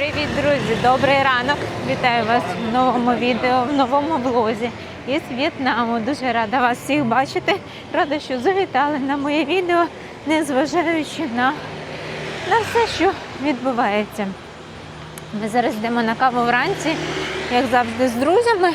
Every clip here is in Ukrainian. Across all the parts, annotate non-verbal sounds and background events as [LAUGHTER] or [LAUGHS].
Привіт, друзі! Добрий ранок! Вітаю вас в новому відео, в новому влозі із В'єтнаму. Дуже рада вас всіх бачити. Рада, що завітали на моє відео, незважаючи на, на все, що відбувається. Ми зараз йдемо на каву вранці, як завжди, з друзями.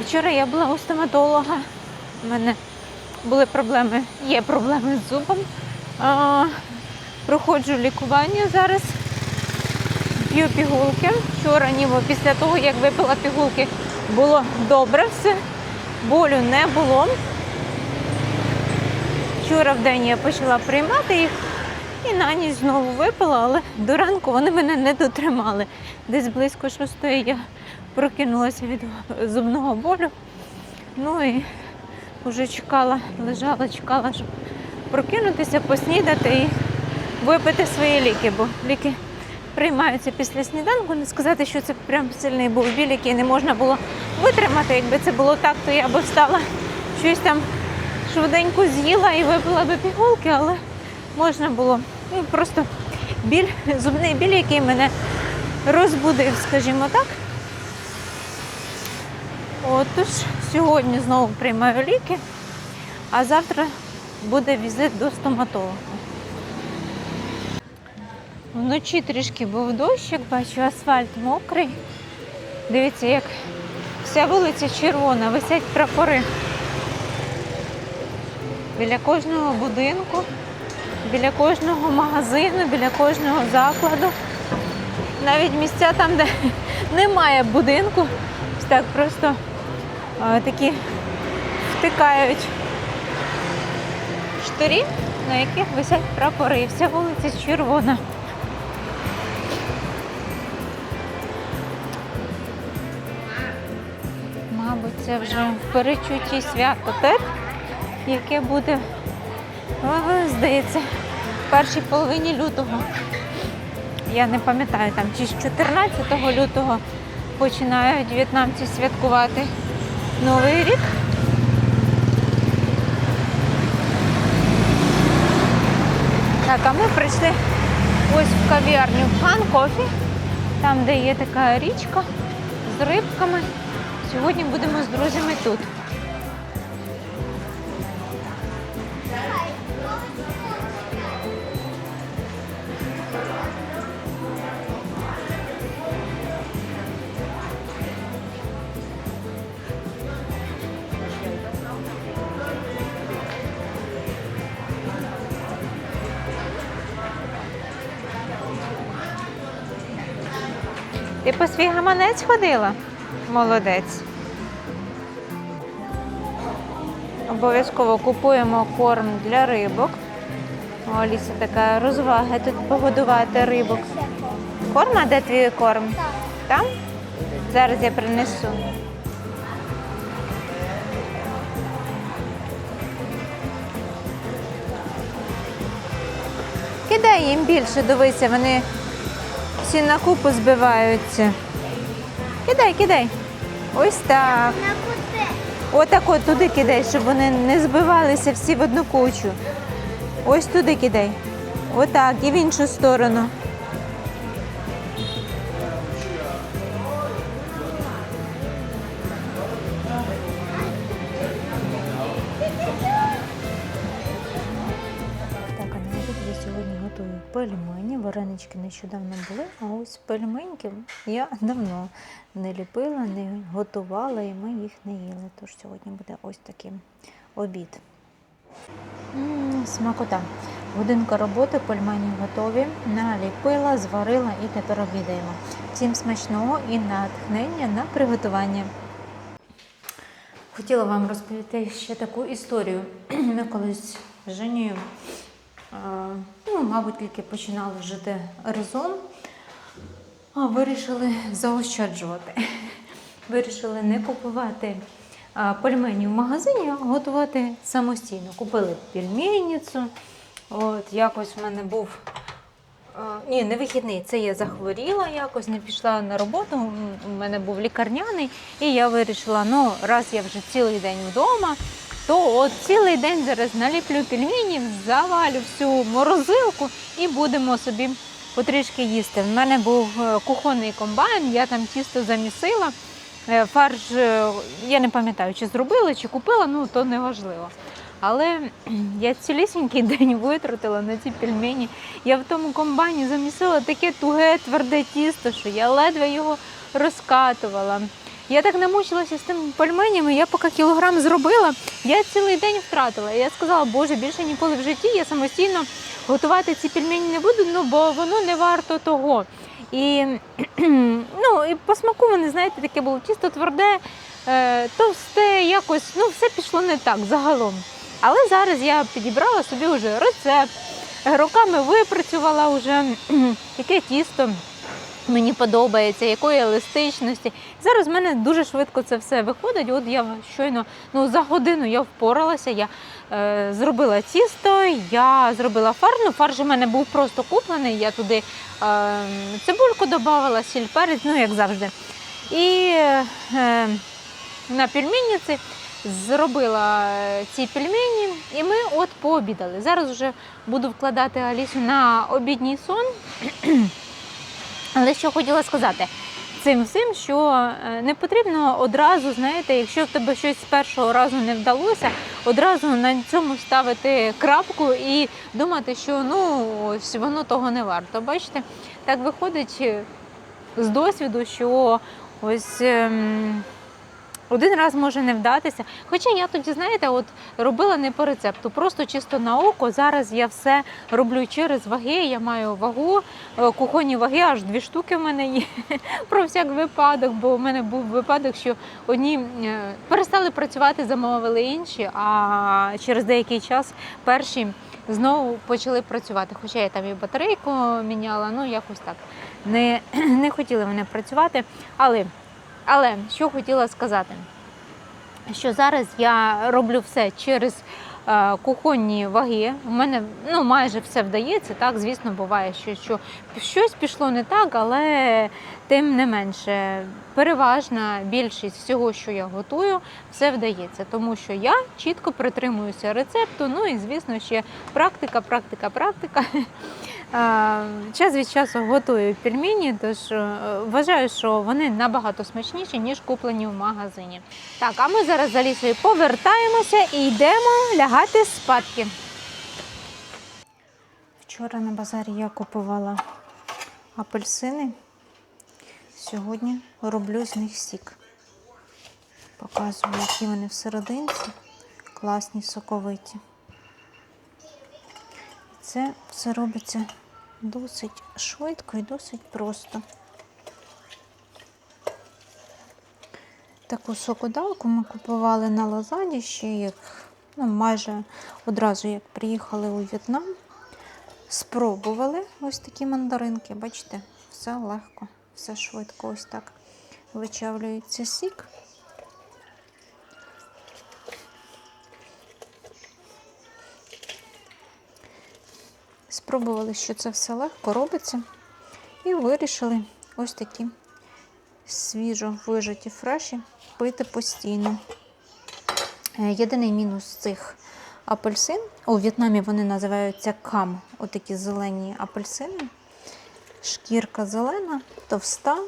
Вчора я була у стоматолога. У мене були проблеми, є проблеми з зубом. Проходжу лікування зараз. П'ю пігулки. Вчора ніби після того, як випила пігулки, було добре все. Болю не було. Вчора в день я почала приймати їх і на ніч знову випила, але до ранку вони мене не дотримали. Десь близько шостої я прокинулася від зубного болю. Ну і вже чекала, лежала, чекала, щоб прокинутися, поснідати і випити свої ліки, бо ліки приймаються після сніданку. Не сказати, що це прям сильний був біль, який не можна було витримати. Якби це було так, то я би встала щось там швиденько з'їла і випила би пігулки, але можна було ну, просто біль, зубний біль, який мене розбудив, скажімо так. Отож, сьогодні знову приймаю ліки, а завтра буде візит до стоматолога. Вночі трішки був дощ, як бачу, асфальт мокрий. Дивіться, як вся вулиця червона, висять прапори. Біля кожного будинку, біля кожного магазину, біля кожного закладу. Навіть місця там, де [LAUGHS] немає будинку, так просто а, такі втикають штирі, на яких висять прапори. І вся вулиця червона. Це вже перечутті свято Тет, яке буде, здається, в першій половині лютого. Я не пам'ятаю там, чи з 14 лютого починають в'єтнамці святкувати Новий рік. Так, а ми прийшли ось в кав'ярню Хан Кофі, там, де є така річка з рибками. Сьогодні будемо з друзями тут. Ти по свій гаманець ходила? Молодець. Обов'язково купуємо корм для рибок. О, Аліса така розвага тут погодувати рибок. Корм, а де твій корм? Там? Зараз я принесу. Кидай їм більше, дивися, вони всі на купу збиваються. Кидай, кидай. Ось так. Отак от туди кидай, щоб вони не збивалися всі в одну кучу. Ось туди кидай. Отак, і в іншу сторону. Варенички нещодавно були, а ось пельменьки я давно не ліпила, не готувала і ми їх не їли. Тож сьогодні буде ось такий обід. М, Смакота. Годинка роботи, пельмені готові. Наліпила, зварила і тепер обідаємо. Всім смачного і натхнення на приготування. Хотіла вам розповісти ще таку історію. [CLEARS THROAT] Ми колись з Женєю, а, ну, мабуть, тільки починали жити разом, а вирішили заощаджувати. [LAUGHS] Вирішили не купувати пельмені в магазині, а готувати самостійно. Купили пельменницю. От якось в мене був Ні, не вихідний. Це я захворіла якось, не пішла на роботу. У мене був лікарняний, і я вирішила, ну раз я вже цілий день вдома, то от цілий день зараз наліплю пельменів, завалю всю морозилку і будемо собі потрішки їсти. В мене був е, кухонний комбайн, я там тісто замісила. Е, Фарш, е, я не пам'ятаю, чи зробила, чи купила, ну то не важливо. Але я цілісінький [LAUGHS] день витратила на ці пельмені. Я в тому комбайні замісила таке туге, тверде тісто, що я ледве його розкатувала. Я так намучилася з тими пельменями, я поки кілограм зробила, я цілий день втратила. Я сказала, боже, більше ніколи в житті я самостійно готувати ці пельмені не буду, ну бо воно не варто того. І, [CLEARS THROAT] ну, і по вони, знаєте, таке було тісто тверде, е, товсте, якось, ну, все пішло не так загалом. Але зараз я підібрала собі вже рецепт, роками випрацювала вже [CLEARS THROAT] яке тісто мені подобається, якої еластичності. Зараз в мене дуже швидко це все виходить. От я щойно ну, за годину я впоралася. Я е, зробила тісто, я зробила фарш. Ну, фарш у мене був просто куплений. Я туди е, цибульку додавала, сіль перець, ну як завжди. І е, на пельменниці зробила е, ці пельмені, і ми от пообідали. Зараз вже буду вкладати Алісу на обідній сон. Але що хотіла сказати цим всім, що е, не потрібно одразу, знаєте, якщо в тебе щось з першого разу не вдалося, одразу на цьому ставити крапку і думати, що ну ось воно того не варто. Бачите, так виходить е, з досвіду, що ось. ем, один раз може не вдатися. Хоча я тоді, знаєте, от робила не по рецепту, просто чисто на око. Зараз я все роблю через ваги. Я маю вагу, е, кухонні ваги, аж дві штуки в мене є [LAUGHS] про всяк випадок, бо в мене був випадок, що одні е, перестали працювати, замовили інші, а через деякий час перші знову почали працювати. Хоча я там і батарейку міняла, ну якось так. Не, [CLEARS THROAT] не хотіли вони працювати. Але але що хотіла сказати, що зараз я роблю все через е, кухонні ваги. У мене ну, майже все вдається. Так, звісно, буває, що, що щось пішло не так, але тим не менше, переважна більшість всього, що я готую, все вдається, тому що я чітко притримуюся рецепту. Ну і звісно, ще практика, практика, практика. Час від часу готую пельмені, тож е, вважаю, що вони набагато смачніші, ніж куплені в магазині. Так, а ми зараз за лісою повертаємося і йдемо лягати спадки. Вчора на базарі я купувала апельсини. Сьогодні роблю з них сік. Показую, які вони всерединці. Класні, соковиті. Це все робиться досить швидко і досить просто. Таку сокодалку ми купували на Лозаді ще як ну, майже одразу як приїхали у В'єтнам. Спробували ось такі мандаринки. Бачите, все легко, все швидко. Ось так вичавлюється сік. Спробували, що це все легко робиться. І вирішили ось такі свіжо вижаті фреші пити постійно. Е, Єдиний мінус цих апельсин. У В'єтнамі вони називаються кам, отакі зелені апельсини. Шкірка зелена, товста.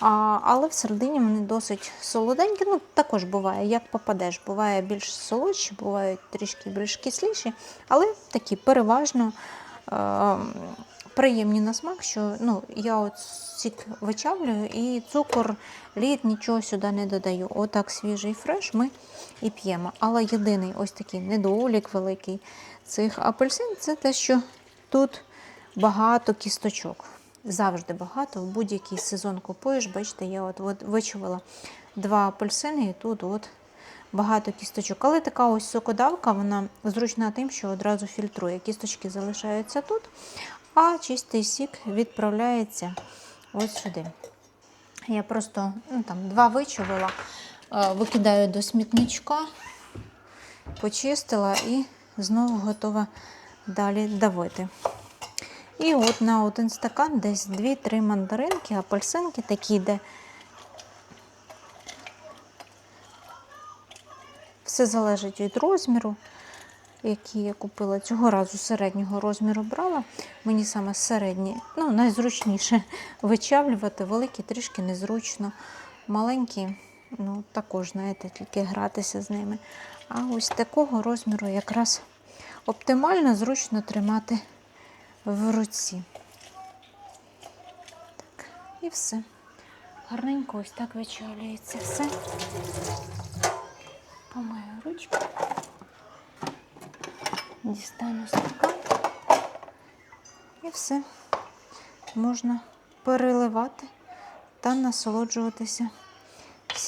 А, але всередині вони досить солоденькі. Ну, також буває, як попадеш. Буває більш солодші, бувають трішки більш кисліші, але такі переважно е, приємні на смак, що ну, я от сік вичавлюю і цукор, лід, нічого сюди не додаю. Отак свіжий фреш ми і п'ємо. Але єдиний ось такий недолік великий цих апельсин це те, що тут багато кісточок. Завжди багато. В будь-який сезон купуєш. Бачите, я от, от вичувала два апельсини і тут от багато кісточок. Але така ось сокодавка, вона зручна тим, що одразу фільтрує. Кісточки залишаються тут, а чистий сік відправляється ось сюди. Я просто ну, там, два вичувала, е, викидаю до смітничка, почистила і знову готова далі давити. І от на один стакан десь 2-3 мандаринки, апельсинки такі, де все залежить від розміру. які я купила. Цього разу середнього розміру брала. Мені саме середні, ну, найзручніше [LAUGHS] вичавлювати, великі трішки незручно. Маленькі, ну, також, знаєте, тільки гратися з ними. А ось такого розміру якраз оптимально зручно тримати в руці. Так, і все. Гарненько ось так вичавлюється все. Помию ручку. Дістану стакан. І все. Можна переливати та насолоджуватися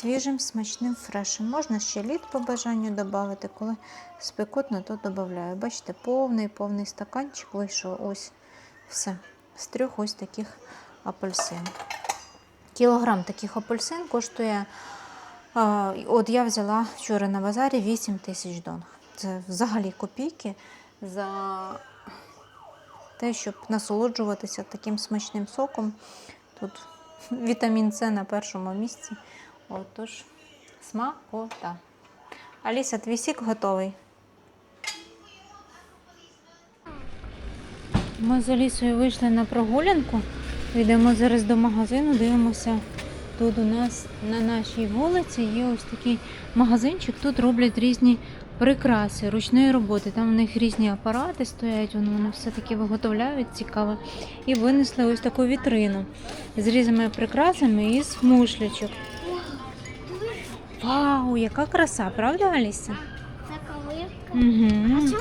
свіжим смачним фрешем. Можна ще лід по бажанню додати, коли спекотно, то додаю. Бачите, повний повний стаканчик вийшов. Ось все. З трьох ось таких апельсин. Кілограм таких апельсин коштує. От я взяла вчора на базарі 8 тисяч донг. Це взагалі копійки за те, щоб насолоджуватися таким смачним соком. Тут вітамін С на першому місці. Отож, смакота. Аліса, твій сік готовий. Ми з Алісою вийшли на прогулянку. Йдемо зараз до магазину, дивимося. Тут у нас на нашій вулиці є ось такий магазинчик. Тут роблять різні прикраси ручної роботи. Там у них різні апарати стоять, вони, вони все таки виготовляють цікаво. І винесли ось таку вітрину з різними прикрасами із мушлячок. Вау, яка краса, правда, Аліса? Це коли? Угу. А що,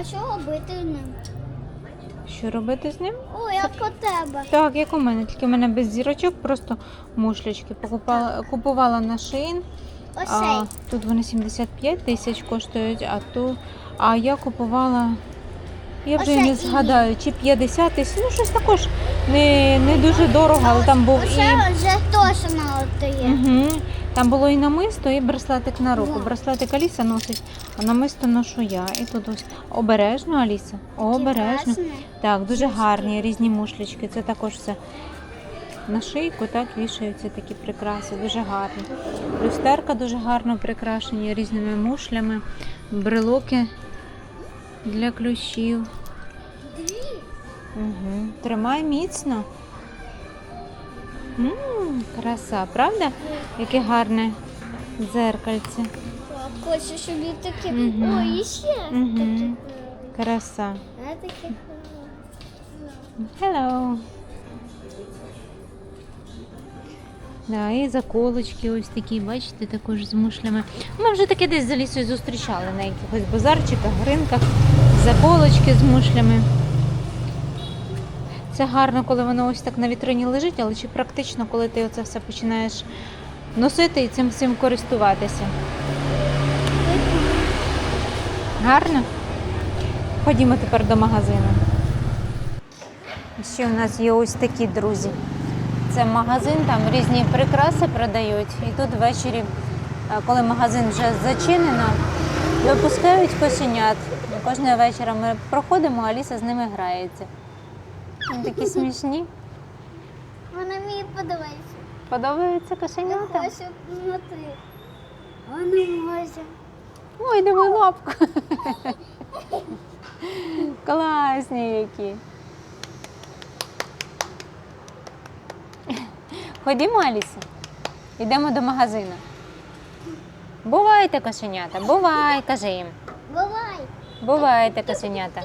а що робити ним? Що робити з ним? О, як у тебе. Так, як у мене, тільки в мене без зірочок, просто мушлячки. Покупала, купувала на. Ось А, тут вони 75 тисяч коштують, а ту. А я купувала. Я вже Оце не згадаю, чи 50 тисяч, ну щось також не, не дуже дорого, але там був і. Оце вже точно є. Угу. Там було і намисто, і браслетик на руку. Браслетик Аліса носить, а намисто ношу я. І тут ось обережно, Аліса. Обережно. Так, дуже гарні різні мушлічки. Це також все на шийку, так вішаються такі прикраси, дуже гарні. Люстерка дуже гарно прикрашені різними мушлями, брелоки для ключів. Угу. Тримай міцно. М краса, правда? Яке гарне дзеркальце. Хочу, щоб і таке. Мгм. Ой, і ще Мгм. таке. Краса. А таке. Hello. Да, і заколочки ось такі, бачите, також з мушлями. Ми вже таке десь за лісою зустрічали на якихось базарчиках, ринках, заколочки з мушлями. Це гарно, коли воно ось так на вітрині лежить, але чи практично, коли ти оце все починаєш носити і цим всім користуватися. Гарно? Ходімо тепер до магазину. Ще у нас є ось такі друзі. Це магазин, там різні прикраси продають. І тут ввечері, е, коли магазин вже зачинено, випускають кошенят. Кожного вечора ми проходимо, а Аліса з ними грається. Вони такі смішні. Вона мені подобається. Подобаються Я кошенята? хочу внутрі. Вона може. Ой, диви лапку. Класні які. Ходімо, Аліса. Йдемо до магазину. Бувайте, кошенята, бувай, кажи їм. Бувай. Бувайте, кошенята.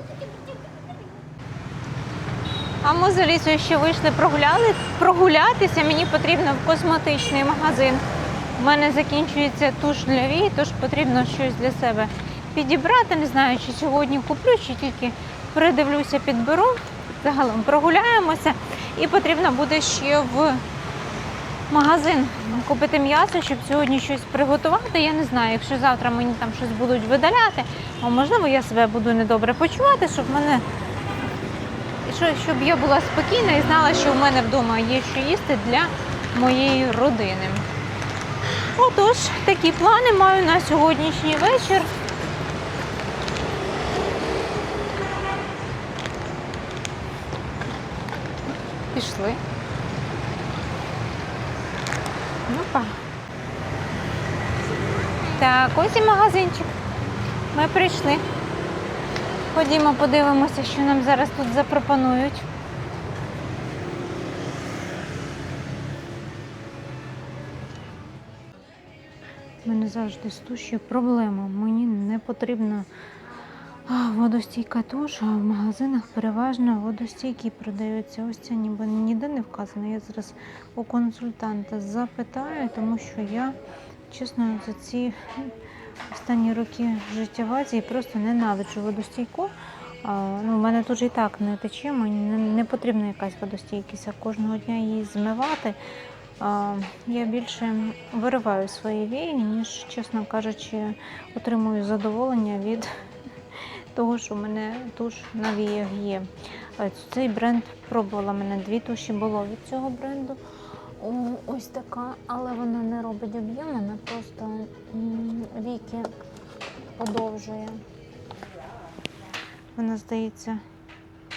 А ми з Алісою ще вийшли прогуляли, прогулятися. Мені потрібно в косметичний магазин. У мене закінчується туш для вій, тож потрібно щось для себе підібрати. Не знаю, чи сьогодні куплю, чи тільки передивлюся, підберу. Загалом прогуляємося. І потрібно буде ще в магазин купити м'ясо, щоб сьогодні щось приготувати. Я не знаю, якщо завтра мені там щось будуть видаляти, а можливо я себе буду недобре почувати, щоб мене щоб я була спокійна і знала, що в мене вдома є що їсти для моєї родини. Отож, такі плани маю на сьогоднішній вечір. Пішли. Ну-ка. Так, ось і магазинчик. Ми прийшли. Ходімо, подивимося, що нам зараз тут запропонують. Мене завжди з туші проблема. Мені не потрібна водостійка туш, в магазинах переважно водостійкі продаються. Ось це ніби ніде не вказано. Я зараз у консультанта запитаю, тому що я, чесно, за ці останні роки життя в Азії просто ненавиджу водостійку. Ну, у мене тут і так не тече, мені не, потрібна якась водостійкість, а кожного дня її змивати. Я більше вириваю свої вії, ніж, чесно кажучи, отримую задоволення від [LAUGHS] того, що в мене туш на віях є. Е, Цей бренд пробувала мене дві туші було від цього бренду. Ось така, але вона не робить об'єм, вона просто віки подовжує. Вона здається.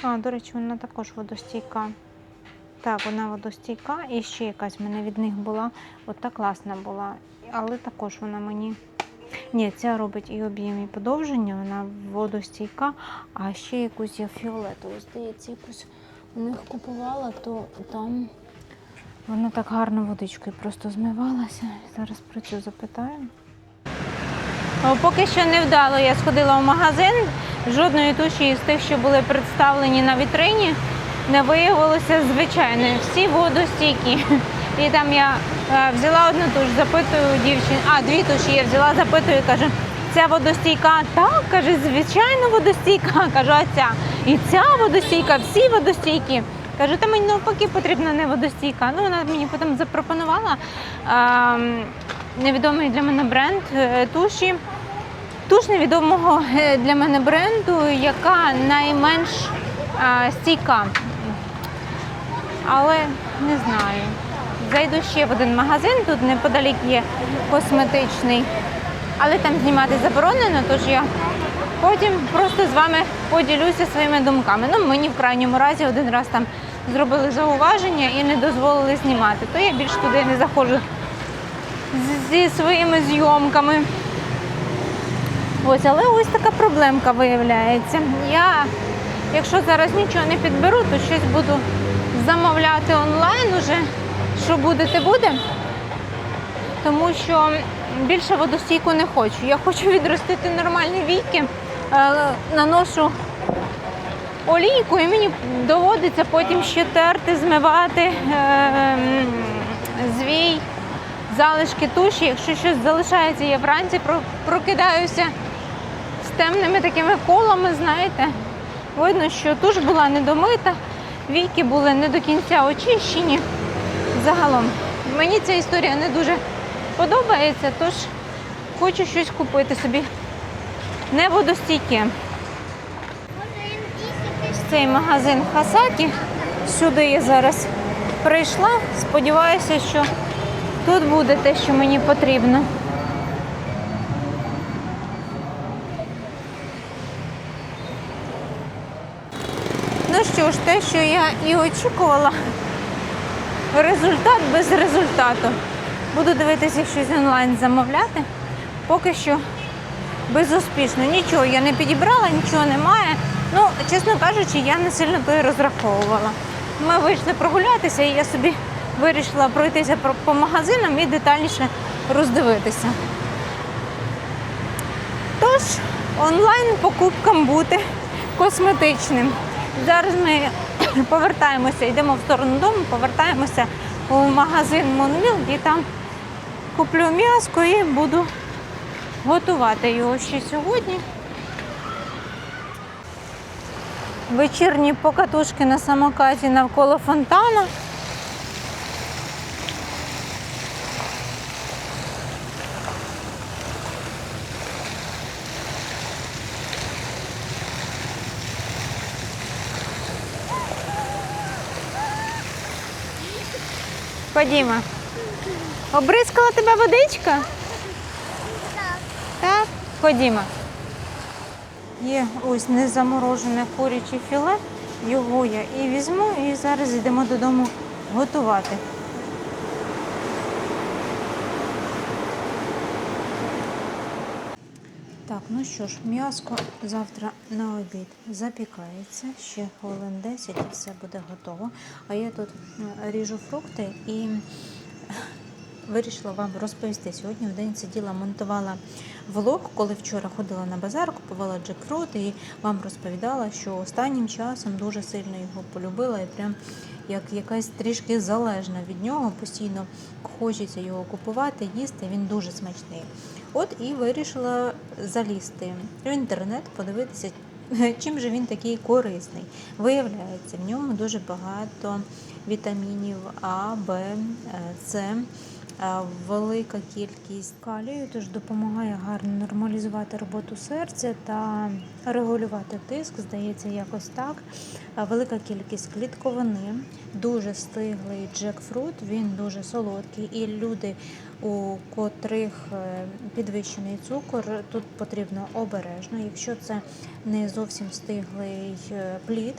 А, до речі, вона також водостійка. Так, вона водостійка і ще якась в мене від них була. От та класна була. Але також вона мені. Ні, ця робить і об'єм, і подовження, вона водостійка, а ще якусь я фіолетову, здається, якусь у них купувала, то там вона так гарно водичкою просто змивалася. Зараз про цю запитаю. Поки що не вдало, я сходила в магазин. Жодної туші із тих, що були представлені на вітрині, не виявилося звичайною. Всі водостійкі. І там я е, взяла одну туш, запитую дівчину, а дві туші я взяла, запитую, кажу, ця водостійка, так, каже, звичайно, водостійка. [LAUGHS] Кажу, а ця. І ця водостійка, всі водостійкі. Кажу, та мені навпаки потрібна не водостійка. Ну, вона мені потім запропонувала ем, невідомий для мене бренд е, туші. Туш невідомого е, для мене бренду, яка найменш е, стійка. Але не знаю. Зайду ще в один магазин, тут неподалік є косметичний, але там знімати заборонено, тож я потім просто з вами поділюся своїми думками. Ну, мені в крайньому разі один раз там зробили зауваження і не дозволили знімати, то я більш туди не заходжу зі своїми зйомками. Ось, але ось така проблемка виявляється. Я, якщо зараз нічого не підберу, то щось буду замовляти онлайн уже. Що буде, те буде. Тому що більше водостійку не хочу. Я хочу відростити нормальні віки, е, наношу олійку і мені доводиться потім ще терти, змивати е, звій, залишки туші. Якщо щось залишається, я вранці прокидаюся з темними такими колами, знаєте. Видно, що туш була недомита, віки були не до кінця очищені. Загалом, мені ця історія не дуже подобається, тож хочу щось купити собі. Не водостійке. Цей магазин Хасакі. Сюди я зараз прийшла. Сподіваюся, що тут буде те, що мені потрібно. Ну що ж, те, що я і очікувала, результат без результату. Буду дивитися щось онлайн замовляти. Поки що безуспішно. Нічого я не підібрала, нічого немає. Ну, чесно кажучи, я не сильно то і розраховувала. Ми вийшли прогулятися, і я собі вирішила пройтися по магазинам і детальніше роздивитися. Тож, онлайн покупкам бути косметичним. Зараз ми [COUGHS] повертаємося, йдемо в сторону дому, повертаємося у магазин Монмілк і там куплю м'яско і буду готувати його ще сьогодні. Вечірні покатушки на самокаті навколо фонтану. Ходімо. Обрискала тебе водичка? Так. Ходімо. Є ось незаморожене куряче філе. Його я і візьму, і зараз йдемо додому готувати. Так, ну що ж, м'яско завтра на обід запікається. Ще хвилин 10 і все буде готово. А я тут е, ріжу фрукти і вирішила вам розповісти. Сьогодні в день сиділа, монтувала влог, коли вчора ходила на базар, купувала джекфрут і вам розповідала, що останнім часом дуже сильно його полюбила і прям як якась трішки залежна від нього. Постійно хочеться його купувати, їсти. Він дуже смачний. От і вирішила залізти в інтернет, подивитися, [LAUGHS] чим же він такий корисний. Виявляється, в ньому дуже багато вітамінів А, Б, С, велика кількість калію, тож допомагає гарно нормалізувати роботу серця та регулювати тиск, здається, якось так. Е, Велика кількість клітковини, дуже стиглий джекфрут, він дуже солодкий, і люди, у котрих е, підвищений цукор, тут потрібно обережно. Якщо це не зовсім стиглий е, плід,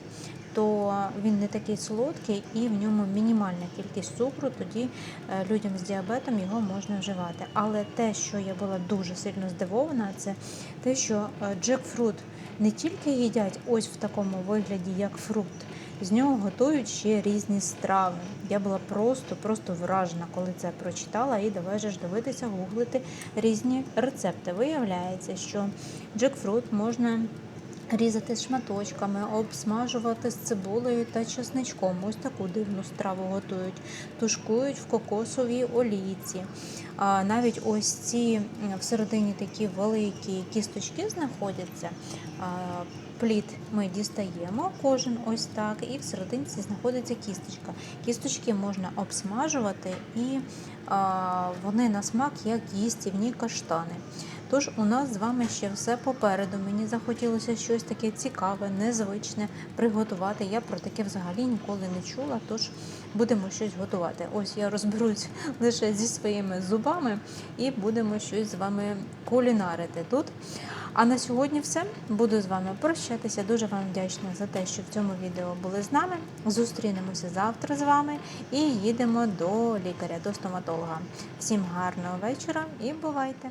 то він не такий солодкий і в ньому мінімальна кількість цукру, тоді е, людям з діабетом його можна вживати. Але те, що я була дуже сильно здивована, це те, що е, джекфрут не тільки їдять ось в такому вигляді, як фрукт, з нього готують ще різні страви. Я була просто, просто вражена, коли це прочитала, і давай же ж дивитися, гуглити різні рецепти. Виявляється, що джекфрут можна різати шматочками, обсмажувати з цибулею та чесничком. Ось таку дивну страву готують. Тушкують в кокосовій олійці. А навіть ось ці всередині такі великі кісточки знаходяться. А, Плід ми дістаємо кожен ось так, і всерединці знаходиться кісточка. Кісточки можна обсмажувати, і а, вони на смак як їстівні каштани. Тож у нас з вами ще все попереду. Мені захотілося щось таке цікаве, незвичне приготувати. Я про таке взагалі ніколи не чула, тож будемо щось готувати. Ось я розберусь [LAUGHS] лише зі своїми зубами і будемо щось з вами кулінарити тут. А на сьогодні все. Буду з вами прощатися. Дуже вам вдячна за те, що в цьому відео були з нами. Зустрінемося завтра з вами і їдемо до лікаря, до стоматолога. Всім гарного вечора і бувайте!